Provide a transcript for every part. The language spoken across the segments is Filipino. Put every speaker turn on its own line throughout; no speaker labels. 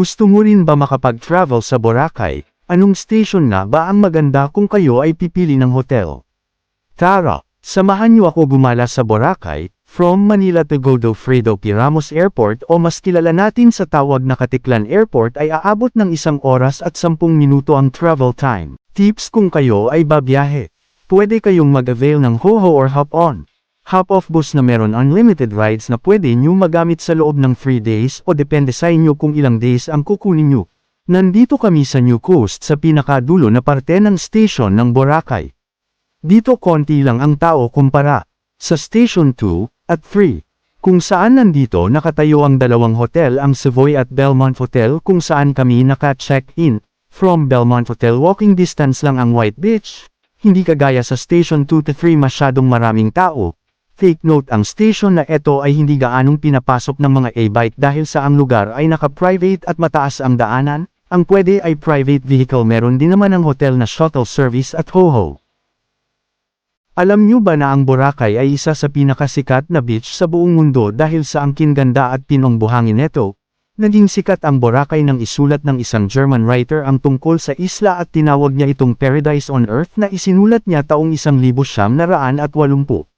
Gusto mo rin ba makapag-travel sa Boracay? Anong station nga ba ang maganda kung kayo ay pipili ng hotel? Tara, samahan niyo ako gumala sa Boracay, from Manila to Godofredo P. Airport o mas kilala natin sa tawag na Katiklan Airport ay aabot ng isang oras at sampung minuto ang travel time. Tips kung kayo ay babiyahe. Pwede kayong mag-avail ng HOHO or hop-on. Hop-off bus na meron unlimited rides na pwede nyo magamit sa loob ng 3 days o depende sa inyo kung ilang days ang kukunin nyo. Nandito kami sa New Coast sa pinakadulo na parte ng station ng Boracay. Dito konti lang ang tao kumpara sa Station 2 at 3. Kung saan nandito nakatayo ang dalawang hotel ang Savoy at Belmont Hotel kung saan kami naka-check-in. From Belmont Hotel walking distance lang ang White Beach. Hindi kagaya sa Station 2 to 3 masyadong maraming tao. Take note ang station na ito ay hindi gaanong pinapasok ng mga e-bike dahil sa ang lugar ay naka-private at mataas ang daanan, ang pwede ay private vehicle meron din naman ang hotel na shuttle service at HOHO. Alam nyo ba na ang Boracay ay isa sa pinakasikat na beach sa buong mundo dahil sa angkin ganda at pinong buhangin nito? Naging sikat ang Boracay nang isulat ng isang German writer ang tungkol sa isla at tinawag niya itong Paradise on Earth na isinulat niya taong 1980.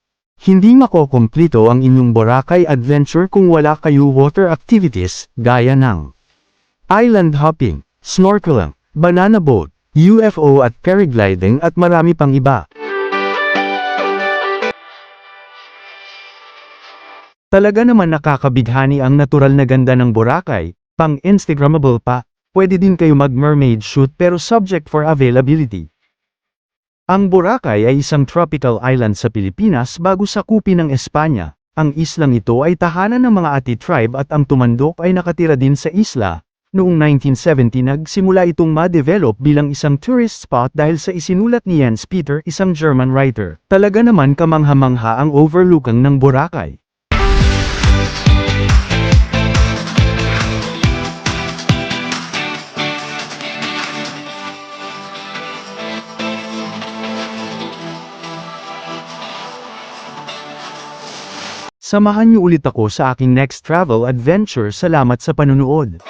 Hindi makokomplito ang inyong Boracay adventure kung wala kayo water activities, gaya ng island hopping, snorkeling, banana boat, UFO at paragliding at marami pang iba. Talaga naman nakakabighani ang natural na ganda ng Boracay, pang Instagrammable pa, pwede din kayo mag-mermaid shoot pero subject for availability. Ang Boracay ay isang tropical island sa Pilipinas bago sakupin ng Espanya. Ang islang ito ay tahanan ng mga Ati tribe at ang tumandok ay nakatira din sa isla. Noong 1970 nagsimula itong ma-develop bilang isang tourist spot dahil sa isinulat ni Jens Peter isang German writer. Talaga naman kamangha-mangha ang overlooking ng Boracay. Samahan niyo ulit ako sa aking next travel adventure. Salamat sa panunood.